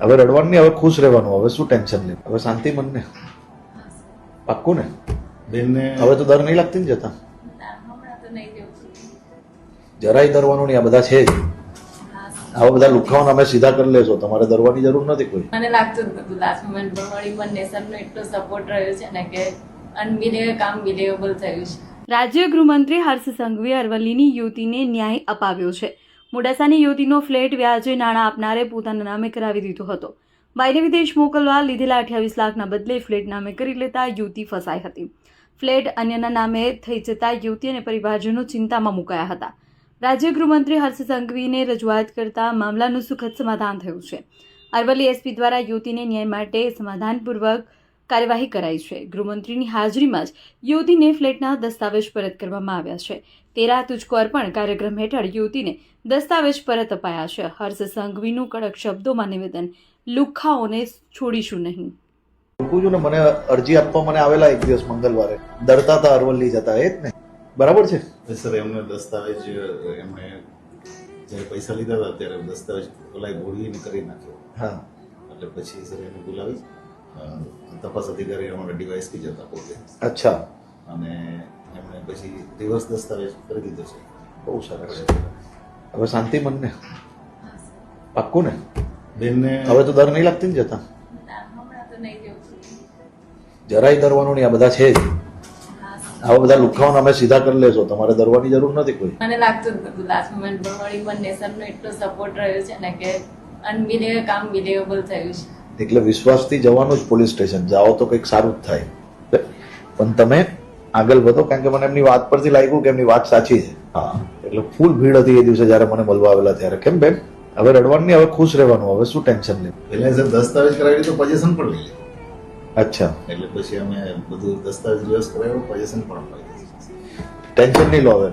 હવે રડવાનું નહીં હવે ખુશ રહેવાનું. હવે શું ટેન્શન નહીં હવે શાંતિ મનને પાક્કું ને? બેનને હવે તો દર નહીં લાગતી ને જતા? જરાય ડરવાનું નહીં આ બધા છે જ. આવા બધા લુખાઓને અમે સીધા કરી લેશો. તમારે ડરવાની જરૂર નથી કોઈ. મને લાગતું જ નતું લાસ્ટ મોમેન્ટ પર વળી મને સરનો એટલો સપોર્ટ રહ્યો છે ને કે અનબિલેવ કામ બિલેવેબલ થયું છે. રાજ્ય ગૃહમંત્રી હર્ષ સંઘવીએ અરવલ્લીની યુવતીને ન્યાય અપાવ્યો છે. મોડાસાની યુવતીનો ફ્લેટ વ્યાજે નાણાં આપનારે પોતાના નામે કરાવી દીધો હતો. બાયને વિદેશ મોકલવા લીધેલા અઠ્યાવીસ લાખના બદલે ફ્લેટ નામે કરી લેતા યુવતી ફસાઈ હતી. ફ્લેટ અન્યના નામે થઈ જતા યુવતી અને પરિવારજનો ચિંતામાં મુકાયા હતા. રાજ્ય ગૃહમંત્રી હર્ષ સંઘવીને રજૂઆત કરતા મામલાનું સુખદ સમાધાન થયું છે. અરવલ્લી એસપી દ્વારા યુવતીને ન્યાય માટે સમાધાનપૂર્વક કાર્યવાહી કરાઈ છે. ગૃહમંત્રીની હાજરીમાં જ યુવતીને ફ્લેટના દસ્તાવેજ પરત કરવામાં આવ્યા છે. તેરા તુજકો અર્પણ કાર્યક્રમ હેઠળ યુવતીને દસ્તાવેજ પરત અપાયા છે. હર્ષ સંઘવીનું કડક શબ્દોમાં નિવેદન લુખાઓને છોડીશું નહીં. છું મને અરજી આપવા મને આવેલા એક દિવસ મંગળવારે. ડરતા હતા અરવલ્લી જતા એ જ ને? બરાબર છે? સર એમને દસ્તાવેજ એમણે જ્યારે પૈસા લીધા હતા ત્યારે દસ્તાવેજ ઓલાય ભૂલીને કરી નાખ્યો. હા. એટલે પછી સર એને બોલાવી તપાસ અધિકારી અમારા ડીવાયસપી જ હતા પોતે. અચ્છા. અને એમણે પછી રિવર્સ દસ્તાવેજ કરી દીધો છે. બહુ સરસ. હવે શાંતિ મનને? પાક્કું ને? બેનને હવે તો દર નહીં લાગતી ને જતા? જરાય ડરવાનું નહીં આ બધા છે જ. આવા બધા લુખાઓને અમે સીધા કરી લેશો તમારે ડરવાની જરૂર નથી કોઈ. મને લાગતું જ નતું લાસ્ટ મોમેન્ટ પર વળી પણ સરનો એટલો સપોર્ટ રહ્યો છે ને કે અનબિલેવ કામ બિલેવેબલ થયું છે. એટલે વિશ્વાસથી જવાનું જ પોલીસ સ્ટેશન. જાઓ તો કંઈક સારું જ થાય. પણ તમે આગળ વધો કારણ કે મને એમની વાત પરથી લાગ્યું કે એમની વાત સાચી છે. હા. એટલે ફૂલ ભીડ હતી એ દિવસે જ્યારે મને મળવા આવેલા ત્યારે. કેમ બેન? હવે રડવાનું નહીં હવે ખુશ રહેવાનું. હવે શું ટેન્શન લે એટલે સર દસ્તાવેજ કરાવી તો પજેશન પણ લઈ લીધું. અચ્છા. એટલે પછી અમે બધું દસ્તાવેજ રિવર્સ કરાવ્યો પજેશન પણ ટેન્શન નહીં લો હવે.